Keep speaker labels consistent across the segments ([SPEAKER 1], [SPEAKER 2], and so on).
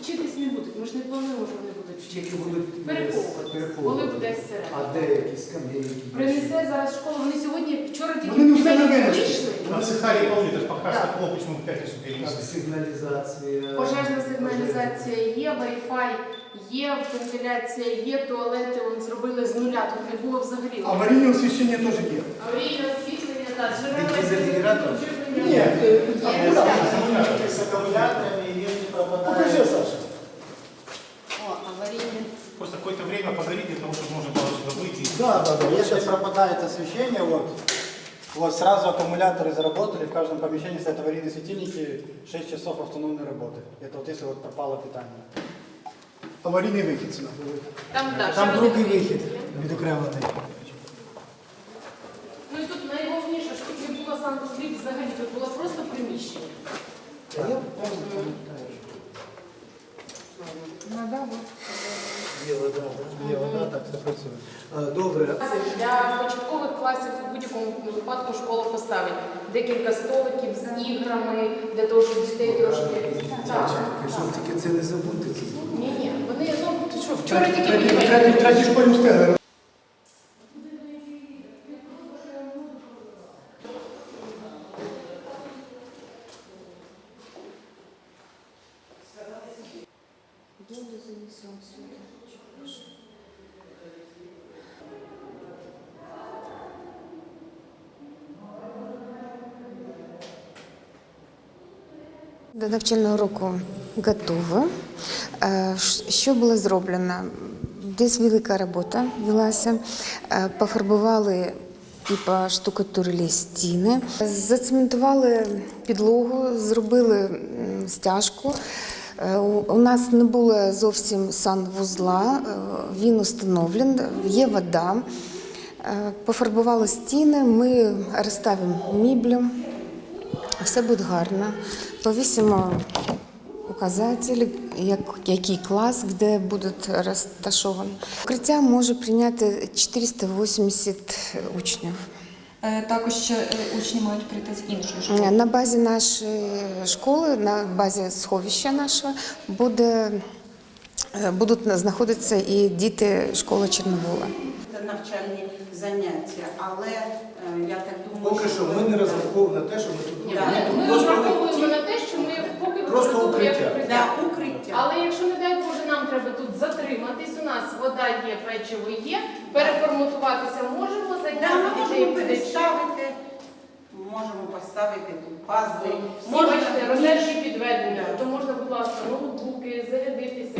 [SPEAKER 1] вчитись
[SPEAKER 2] не будуть. Ми ж не плануємо, що вони будуть
[SPEAKER 1] Тільки
[SPEAKER 2] вчитись.
[SPEAKER 1] будуть е,
[SPEAKER 2] Переховуватись,
[SPEAKER 1] переховувати.
[SPEAKER 2] коли буде
[SPEAKER 1] А
[SPEAKER 2] середина.
[SPEAKER 1] де якісь скам'янки?
[SPEAKER 2] Принесе зараз школа. Вони сьогодні вчора тільки
[SPEAKER 3] Вони не встигли
[SPEAKER 2] вийшли.
[SPEAKER 3] винести.
[SPEAKER 4] Насыхали полы, это пока
[SPEAKER 2] Да.
[SPEAKER 4] стекло, почему в пятницу
[SPEAKER 1] Так,
[SPEAKER 4] перенесли.
[SPEAKER 1] сигналізація.
[SPEAKER 2] Пожежна сигналізація є, Wi-Fi є, вентиляція є, туалети он зробили з нуля, тут не було взагалі.
[SPEAKER 3] Аварійне освіщення теж є.
[SPEAKER 2] Аварійне освітлення, так, джерела
[SPEAKER 1] Дизель-генератор?
[SPEAKER 2] живлення.
[SPEAKER 3] Ні, е, акуратно.
[SPEAKER 5] С аккумуляторами и не пропадает.
[SPEAKER 3] Покажи, Саша.
[SPEAKER 6] О, аварийный.
[SPEAKER 4] Просто какое-то время погорит для того, чтобы можно было сюда выйти.
[SPEAKER 3] Да, да, да.
[SPEAKER 5] Если пропадает освещение, вот, вот сразу аккумуляторы заработали, в каждом помещении стоят аварийные светильники, 6 часов автономной работы. Это вот если вот пропало питание.
[SPEAKER 3] Аварійний вихід це називається.
[SPEAKER 2] Там, так,
[SPEAKER 1] Там
[SPEAKER 2] ще
[SPEAKER 1] другий
[SPEAKER 2] один
[SPEAKER 1] вихід
[SPEAKER 2] є.
[SPEAKER 1] відокремлений.
[SPEAKER 2] Ну і тут найголовніше, що тут не було санузлів взагалі, тут було просто приміщення.
[SPEAKER 1] Та Я. Є вода.
[SPEAKER 5] Є вода, так все працює.
[SPEAKER 1] Добре.
[SPEAKER 2] Для початкових класів у будь-якому випадку школа поставить декілька столиків з іграми, для того, щоб дітей трошки. Так.
[SPEAKER 1] Щоб тільки це не забути.
[SPEAKER 2] Ні, ні, вони ну що, вчора тільки
[SPEAKER 3] Третій-
[SPEAKER 7] До навчального року готові. Е, Що було зроблено? Десь велика робота велася. Е, Пофарбували і поштукатурили стіни, зацементували підлогу, зробили стяжку. Е, У нас не було зовсім санвузла, він установлений, є вода. Пофарбували стіни, ми розставимо міблю. Все буде гарно. Повісимо указателі, як, який клас, де будуть розташовані. Укриття може прийняти 480 учнів.
[SPEAKER 8] Е, Також ще е, учні мають прийти з іншої школи.
[SPEAKER 7] На базі нашої школи, на базі сховища нашого, буде, е, будуть знаходитися і діти школи Чорновола.
[SPEAKER 6] Навчальні заняття, але е, я так думаю,
[SPEAKER 1] Поки що ми не розраховуємо на те, що ми тут
[SPEAKER 6] Да.
[SPEAKER 2] ми- Ми розраховуємо на те, що ми поки
[SPEAKER 1] Просто укриття.
[SPEAKER 2] укриття.
[SPEAKER 6] Да, укриття.
[SPEAKER 2] Але якщо не дай Боже, нам треба тут затриматись, у нас вода є, печиво є, переформатуватися можемо,
[SPEAKER 6] Да,
[SPEAKER 2] зайняти
[SPEAKER 6] ми
[SPEAKER 2] дітей
[SPEAKER 6] можемо переставити, можемо поставити тут пазли.
[SPEAKER 2] Бачите, розетки підведені, то можна, будь ласка, ноутбуки, зарядитися.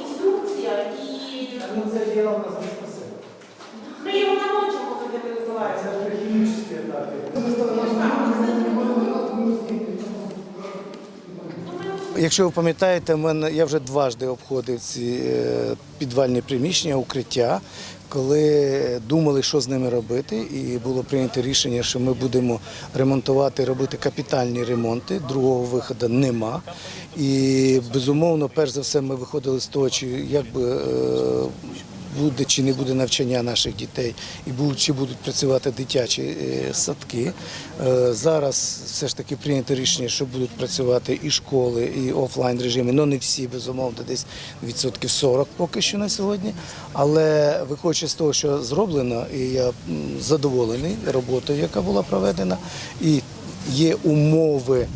[SPEAKER 6] Інструкція і
[SPEAKER 1] Ну це діло в нас не спасе.
[SPEAKER 6] ми його намочимо, коли ви вибиваєте.
[SPEAKER 1] Це вже хімічні етапи. Якщо ви пам'ятаєте, я вже дважди обходив ці е, підвальні приміщення, укриття, коли думали, що з ними робити, і було прийнято рішення, що ми будемо ремонтувати, робити капітальні ремонти. Другого виходу нема. І безумовно, перш за все, ми виходили з того, чи якби. е, буде чи не буде навчання наших дітей, і чи будуть працювати дитячі е, садки. Е, Зараз все ж таки прийнято рішення, що будуть працювати і школи, і офлайн режими. Ну не всі, безумовно, десь відсотків 40 поки що на сьогодні. Але виходячи з того, що зроблено, і я задоволений роботою, яка була проведена. І Є умови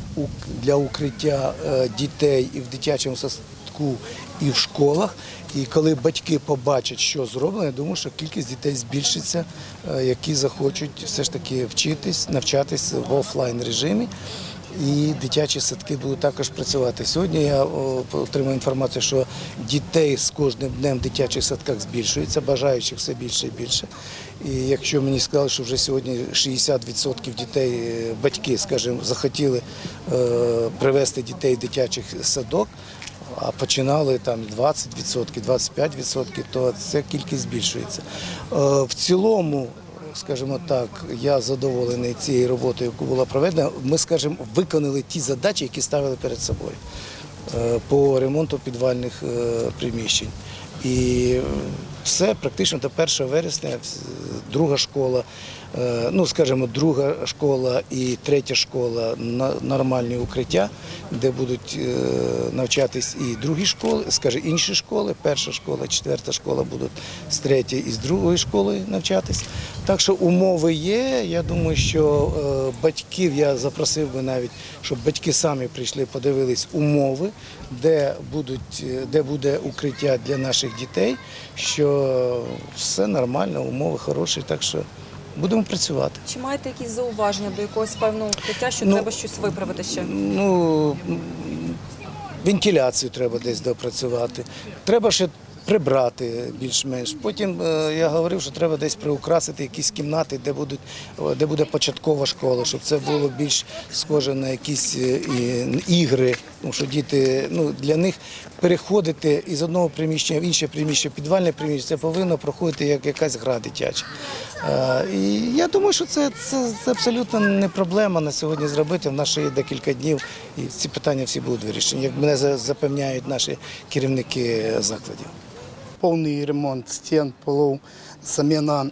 [SPEAKER 1] для укриття е, дітей і в дитячому садку, і в школах. І коли батьки побачать, що зроблено, я думаю, що кількість дітей збільшиться, е, які захочуть все ж таки вчитись, навчатись в офлайн режимі. І дитячі садки будуть також працювати. Сьогодні я отримав інформацію, що дітей з кожним днем в дитячих садках збільшується, бажаючих все більше і більше. І якщо мені сказали, що вже сьогодні 60% дітей, е, батьки, скажімо, захотіли е, привезти дітей в дитячих садок, а починали там 20%, 25%, то ця кількість збільшується. Е, В цілому, скажімо так, я задоволений цією роботою, яку була проведена. Ми, скажімо, виконали ті задачі, які ставили перед собою е, по ремонту підвальних е, приміщень. І все практично до 1 вересня друга школа, е, ну скажімо, друга школа і третя школа нормальні укриття, де будуть е, навчатись і другі школи, скажімо, інші школи, перша школа, четверта школа будуть з третьої і з другої школи навчатись. Так що умови є. Я думаю, що е, батьків я запросив би навіть, щоб батьки самі прийшли, подивились умови, де будуть, де буде укриття для наших дітей, що все нормально, умови хороші, так що будемо працювати.
[SPEAKER 9] Чи маєте якісь зауваження до якогось певного укриття, що
[SPEAKER 1] Ну,
[SPEAKER 9] треба щось виправити ще?
[SPEAKER 1] Ну, вентиляцію треба десь допрацювати. Треба ще прибрати більш-менш. Потім е, я говорив, що треба десь приукрасити якісь кімнати, де будуть де буде початкова школа, щоб це було більш схоже на якісь е, ігри. Тому що діти ну для них переходити із одного приміщення в інше приміщення, підвальне приміщення, це повинно проходити як якась гра дитяча. Е, І я думаю, що це, це, це абсолютно не проблема на сьогодні зробити. В нас ще є декілька днів, і ці питання всі будуть вирішені, як мене запевняють наші керівники закладів.
[SPEAKER 3] Повний ремонт стін, полов, заміна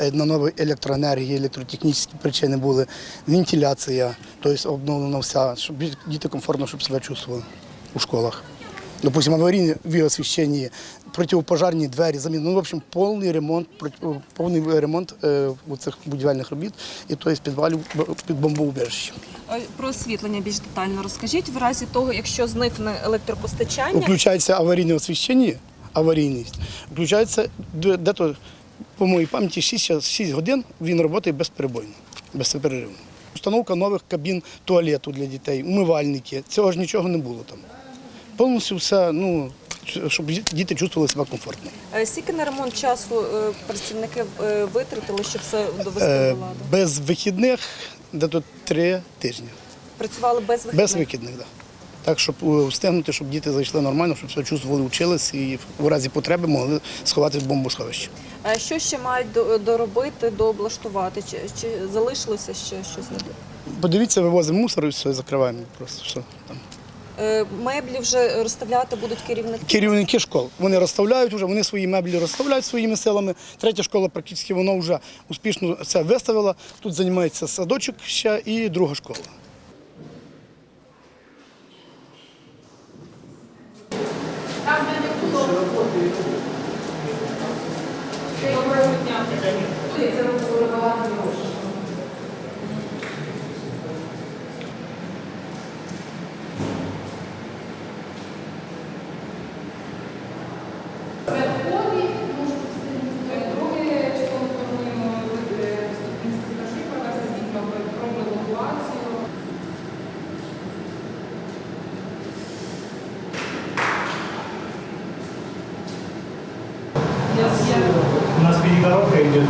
[SPEAKER 3] е, на нові електроенергії, електротехнічні причини були, вентиляція, тобто обновлена вся, щоб діти комфортно щоб себе чувствували у школах. Допустим, аварійне освіщення, протипожарні двері, заміна. Ну, в общем, повний ремонт, повний ремонт у цих будівельних робіт і тобто підвалів під бомбоубіжище.
[SPEAKER 9] Е, Про освітлення більш детально розкажіть. В разі того, якщо зникне електропостачання,
[SPEAKER 3] Включається аварійне освіщення, аварійність, включається де- дето, по моїй пам'яті 6, 6 годин він працює безперебойно, безперервно. Установка нових кабін туалету для дітей, умивальники. Цього ж нічого не було там. Повністю все, ну, щоб діти чувствували себе комфортно.
[SPEAKER 9] е, скільки на ремонт часу е, працівники е, витратили, щоб все довести до ладу?
[SPEAKER 3] без вихідних дето три тижні.
[SPEAKER 9] Працювали без вихідних?
[SPEAKER 3] Без вихідних, так. Да. Так, щоб е, встигнути, щоб діти зайшли нормально, щоб себе чувствували, вчились і в разі потреби могли сховати в бомбосховище.
[SPEAKER 9] А що ще мають доробити, дооблаштувати? Чи, чи залишилося ще щось не
[SPEAKER 3] Подивіться, вивозимо мусор і все, закриваємо просто. Все, там.
[SPEAKER 9] Е, Меблі вже розставляти будуть керівники.
[SPEAKER 3] Керівники школ. Вони розставляють вже, вони свої меблі розставляють своїми силами. Третя школа практично вона вже успішно це виставила. Тут займається садочок ще і друга школа.
[SPEAKER 2] Це робили багато грошей.
[SPEAKER 4] У нас перегородка идет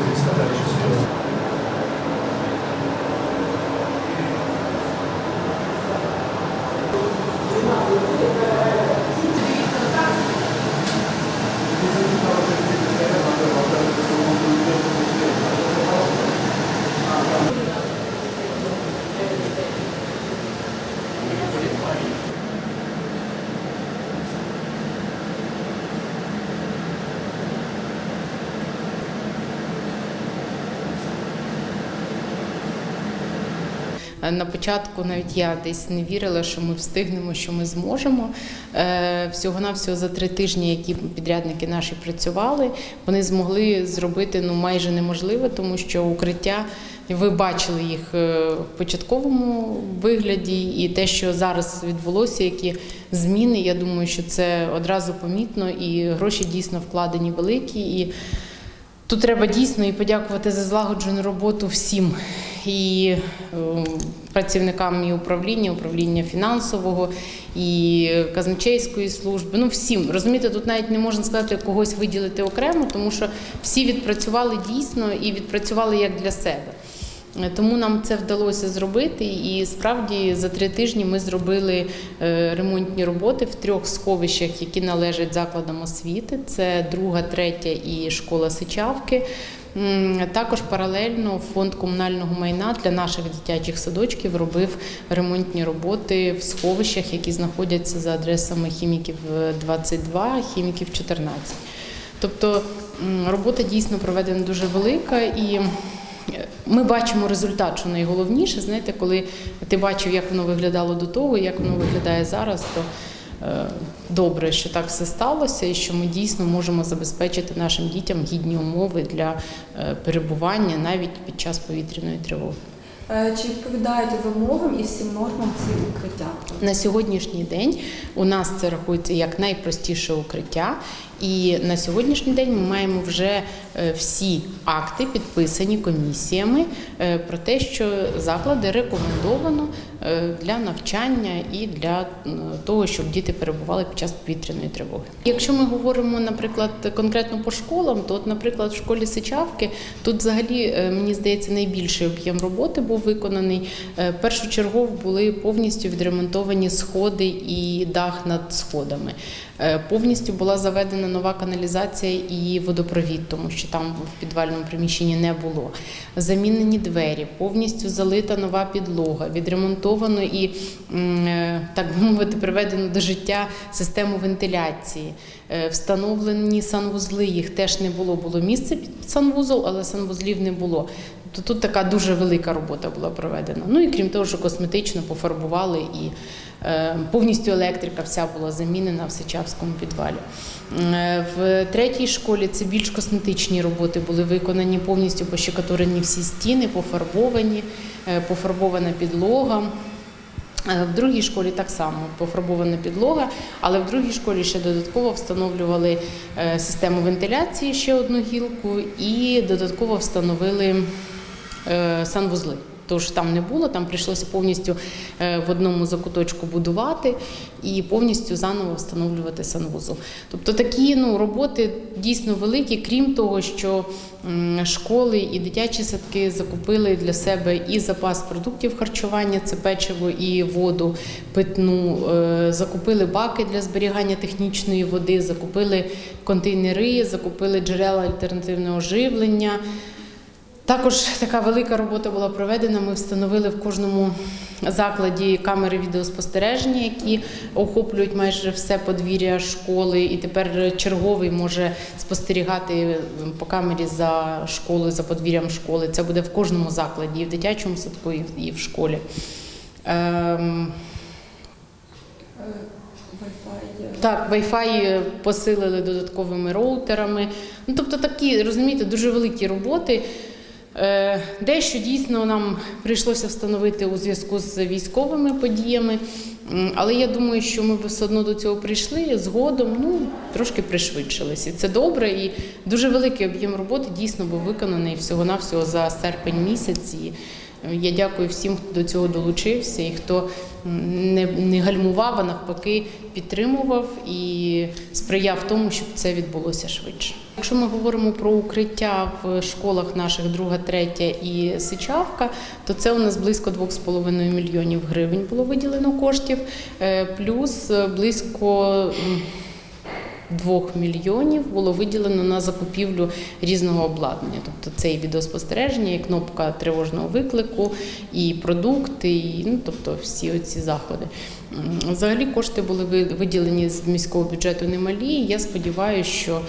[SPEAKER 2] На початку навіть я десь не вірила, що ми встигнемо, що ми зможемо. Е, Всього-навсього за три тижні, які підрядники наші працювали, вони змогли зробити ну майже неможливе, тому що укриття. Ви бачили їх е, в початковому вигляді, і те, що зараз відбулося, які зміни. Я думаю, що це одразу помітно, і гроші дійсно вкладені великі. І Тут треба дійсно і подякувати за злагоджену роботу всім і е, працівникам і управління, управління фінансового, і казначейської служби. Ну всім розумієте, тут навіть не можна сказати когось виділити окремо, тому що всі відпрацювали дійсно і відпрацювали як для себе. Е, Тому нам це вдалося зробити, і справді за три тижні ми зробили е, ремонтні роботи в трьох сховищах, які належать закладам освіти. Це друга, третя і школа Сичавки. Також паралельно фонд комунального майна для наших дитячих садочків робив ремонтні роботи в сховищах, які знаходяться за адресами хіміків е, 22, хіміків 14. Тобто робота дійсно проведена дуже велика і. е, Ми бачимо результат, що найголовніше, знаєте, коли ти бачив, як воно виглядало до того, як воно виглядає зараз, то е, добре, що так все сталося, і що ми дійсно можемо забезпечити нашим дітям гідні умови для е, перебування навіть під час повітряної тривоги.
[SPEAKER 8] Е, Чи відповідають вимогам і всім нормам ці укриття?
[SPEAKER 2] На сьогоднішній день у нас це рахується як найпростіше укриття, і на сьогоднішній день ми маємо вже е, всі акти підписані комісіями е, про те, що заклади рекомендовано е, для навчання і для того, щоб діти перебували під час повітряної тривоги. Якщо ми говоримо, наприклад, конкретно по школам, то, от, наприклад, в школі Сичавки тут взагалі е, мені здається найбільший об'єм роботи був виконаний. Е, Першочергово були повністю відремонтовані сходи і дах над сходами. Е, Повністю була заведена нова каналізація і водопровід, тому що там в підвальному приміщенні не було. Замінені двері, повністю залита нова підлога, відремонтовано і е, так би мовити, приведено до життя систему вентиляції. Е, Встановлені санвузли, їх теж не було. Було місце під санвузол, але санвузлів не було. То тут така дуже велика робота була проведена. Ну і крім того, що косметично пофарбували і повністю електрика вся була замінена в Сичавському підвалі. Е, В третій школі це більш косметичні роботи були виконані, повністю пощекатурені всі стіни, пофарбовані, е, пофарбована підлога. Е, В другій школі так само пофарбована підлога, але в другій школі ще додатково встановлювали е, систему вентиляції, ще одну гілку, і додатково встановили е, санвузли. Тож там не було, там прийшлося повністю е, в одному закуточку будувати і повністю заново встановлювати санвузол. Тобто такі ну, роботи дійсно великі, крім того, що школи і дитячі садки закупили для себе і запас продуктів харчування, це печиво і воду питну, е, закупили баки для зберігання технічної води, закупили контейнери, закупили джерела альтернативного живлення. Також така велика робота була проведена. Ми встановили в кожному закладі камери відеоспостереження, які охоплюють майже все подвір'я школи. І тепер черговий може спостерігати по камері за школою, за подвір'ям школи. Це буде в кожному закладі, і в дитячому садку, і в- і в школі. Ем, так, Wi-Fi посилили додатковими роутерами. Ну, тобто такі, розумієте, дуже великі роботи. Е, Дещо дійсно нам прийшлося встановити у зв'язку з військовими подіями, але я думаю, що ми все одно до цього прийшли згодом, ну трошки пришвидшилися. Це добре. І дуже великий об'єм роботи дійсно був виконаний всього-навсього за серпень місяць. Я дякую всім, хто до цього долучився і хто не, не гальмував, а навпаки підтримував і сприяв тому, щоб це відбулося швидше. Якщо ми говоримо про укриття в школах наших друга, третя і Сичавка, то це у нас близько 2,5 мільйонів гривень було виділено коштів, е, плюс е, близько. М, 2 мільйонів було виділено на закупівлю різного обладнання. Тобто це і відеоспостереження, і кнопка тривожного виклику, і продукти, і ну, тобто всі оці заходи. Взагалі кошти були ви- виділені з міського бюджету немалі. Я сподіваюся, що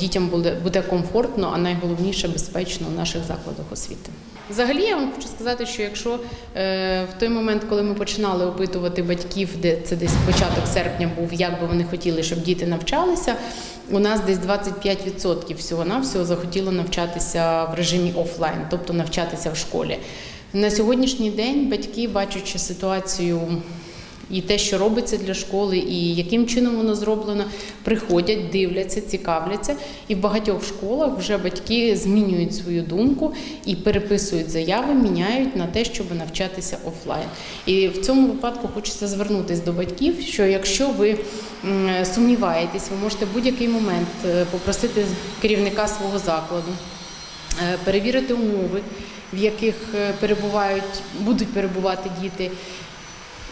[SPEAKER 2] дітям буде комфортно, а найголовніше безпечно в наших закладах освіти. Взагалі, я вам хочу сказати, що якщо е, в той момент, коли ми починали опитувати батьків, де це десь початок серпня був, як би вони хотіли, щоб діти навчалися, у нас десь 25% всього-навсього захотіло навчатися в режимі офлайн, тобто навчатися в школі. На сьогоднішній день батьки, бачачи ситуацію і те, що робиться для школи, і яким чином воно зроблено, приходять, дивляться, цікавляться. І в багатьох школах вже батьки змінюють свою думку і переписують заяви, міняють на те, щоб навчатися офлайн. І в цьому випадку хочеться звернутися до батьків, що якщо ви сумніваєтесь, ви можете в будь-який момент е, попросити керівника свого закладу. е, Перевірити умови, в яких е, перебувають, будуть перебувати діти,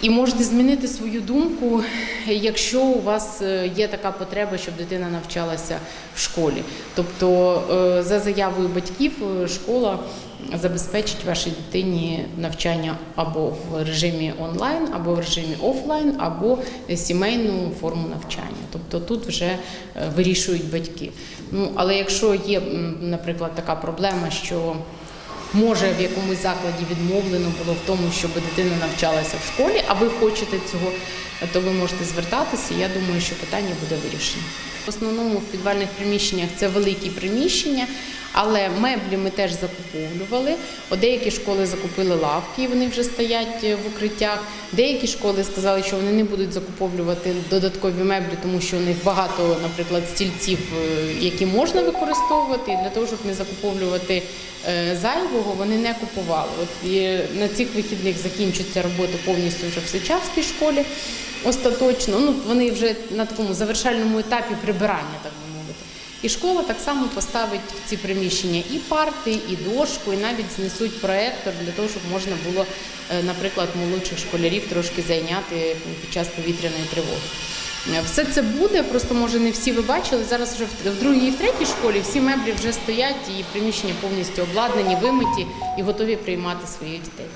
[SPEAKER 2] і можете змінити свою думку, якщо у вас е, є така потреба, щоб дитина навчалася в школі. Тобто, е, за заявою батьків, е, школа забезпечить вашій дитині навчання або в режимі онлайн, або в режимі офлайн, або сімейну форму навчання. Тобто тут вже вирішують батьки. Ну але якщо є, наприклад, така проблема, що Може, в якомусь закладі відмовлено було в тому, щоб дитина навчалася в школі, а ви хочете цього, то ви можете звертатися. Я думаю, що питання буде вирішено. В основному в підвальних приміщеннях це великі приміщення, але меблі ми теж закуповували. От деякі школи закупили лавки, і вони вже стоять е, в укриттях. Деякі школи сказали, що вони не будуть закуповувати додаткові меблі, тому що у них багато, наприклад, стільців, е, які можна використовувати, і для того, щоб не закуповувати е, зайвого, вони не купували. От і на цих вихідних закінчується робота повністю вже в Сичавській школі. Остаточно, ну вони вже на такому завершальному етапі прибирання, так би мовити. І школа так само поставить в ці приміщення і парти, і дошку, і навіть знесуть проектор для того, щоб можна було, е, наприклад, молодших школярів трошки зайняти під час повітряної тривоги. Е, Все це буде, просто може не всі ви бачили. Зараз вже в- другій і в третій школі всі меблі вже стоять, і приміщення повністю обладнані, вимиті і готові приймати своїх дітей.